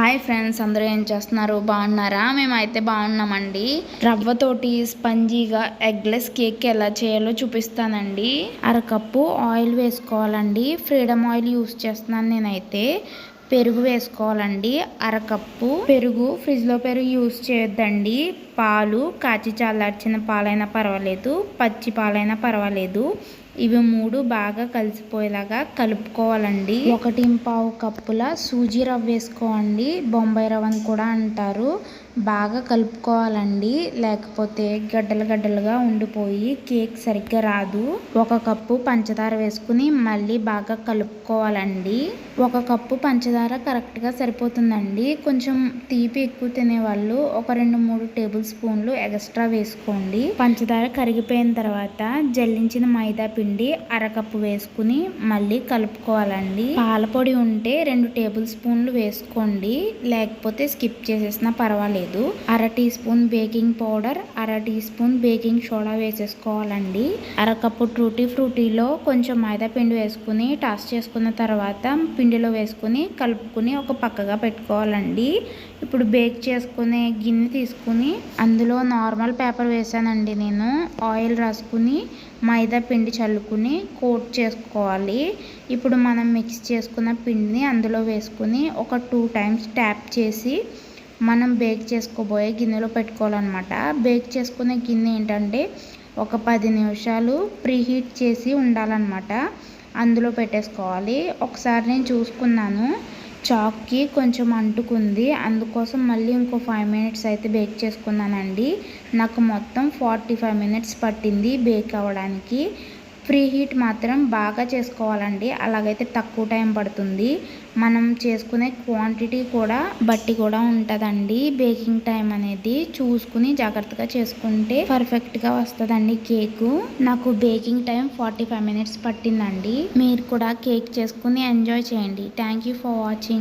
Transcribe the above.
Hi friends అందరూ ఏం చేస్తున్నారు? బాగున్నారా? మేమైతే బాగున్నామండి. రవ్వతోటి స్పంజీగా ఎగ్లెస్ కేక్ ఎలా చేయాలో చూపిస్తానండి. అరకప్పు ఆయిల్ వేసుకోవాలండి. ఫ్రీడమ్ ఆయిల్ యూస్ చేస్తున్నాను నేనైతే. పెరుగు వేసుకోవాలండి. అరకప్పు పెరుగు ఫ్రిడ్జ్లో పెరుగు యూస్ చేయొద్దండి. పాలు కాచి చల్లార్చిన పాలైనా పర్వాలేదు. పచ్చి పాలైనా పర్వాలేదు. ఇవి మూడు బాగా కలిసిపోయేలాగా కలుపుకోవాలండి. ఒకటి పావు కప్పుల సూజీ రవ్వ వేసుకోండి. బొంబాయి రవ్వ అని కూడా అంటారు. బాగా కలుపుకోవాలండి. లేకపోతే గడ్డలు గడ్డలుగా ఉండిపోయి కేక్ సరిగ్గా రాదు. ఒక కప్పు పంచదార వేసుకుని మళ్ళీ బాగా కలుపుకోవాలండి. ఒక కప్పు పంచదార కరెక్ట్గా సరిపోతుందండి. కొంచెం తీపి ఎక్కువ తినేవాళ్ళు ఒక రెండు మూడు టేబుల్ స్పూన్లు ఎక్స్ట్రా వేసుకోండి. పంచదార కరిగిపోయిన తర్వాత జల్లించిన మైదా పిండి అరకప్పు వేసుకుని మళ్ళీ కలుపుకోవాలండి. పాలపొడి ఉంటే రెండు టేబుల్ స్పూన్లు వేసుకోండి. లేకపోతే స్కిప్ చేసేసినా పర్వాలేదు. అర టీ స్పూన్ బేకింగ్ పౌడర్ అర టీ స్పూన్ బేకింగ్ సోడా వేసేసుకోవాలండి. అరకప్పు ట్రూటీ ఫ్రూటీలో కొంచెం మైదా పిండి వేసుకుని టాస్ చేసుకున్న తర్వాత పిండిలో వేసుకుని కలుపుకుని ఒక పక్కగా పెట్టుకోవాలండి. ఇప్పుడు బేక్ చేసుకునే గిన్నె తీసుకుని అందులో నార్మల్ పేపర్ వేసానండి నేను. ఆయిల్ రాసుకుని మైదా పిండి చల్లుకుని కోట్ చేసుకోవాలి. ఇప్పుడు మనం మిక్స్ చేసుకున్న పిండిని అందులో వేసుకుని ఒక టూ టైమ్స్ ట్యాప్ చేసి మనం బేక్ చేసుకోబోయే గిన్నెలో పెట్టుకోవాలన్నమాట. బేక్ చేసుకునే గిన్నె ఏంటంటే ఒక పది నిమిషాలు ప్రీహీట్ చేసి ఉండాలన్నమాట. అందులో పెట్టేసుకోవాలి. ఒకసారి నేను చూసుకున్నాను. చాక్కి కొంచెం అంటుకుంది. అందుకోసం మళ్ళీ ఇంకో ఫైవ్ మినిట్స్ అయితే బేక్ చేసుకున్నానండి. నాకు మొత్తం ఫార్టీ ఫైవ్ మినిట్స్ పట్టింది బేక్ అవ్వడానికి. ఫ్రీ హీట్ మాత్రం బాగా చేసుకోవాలండి. అలాగైతే తక్కువ టైం పడుతుంది. మనం చేసుకునే క్వాంటిటీ కూడా బట్టి కూడా ఉంటుందండి. బేకింగ్ టైం అనేది చూసుకుని జాగ్రత్తగా చేసుకుంటే పర్ఫెక్ట్గా వస్తుందండి కేకు. నాకు baking time forty five minutes పట్టిందండి. మీరు కూడా కేక్ చేసుకుని ఎంజాయ్ చేయండి. Thank you for watching.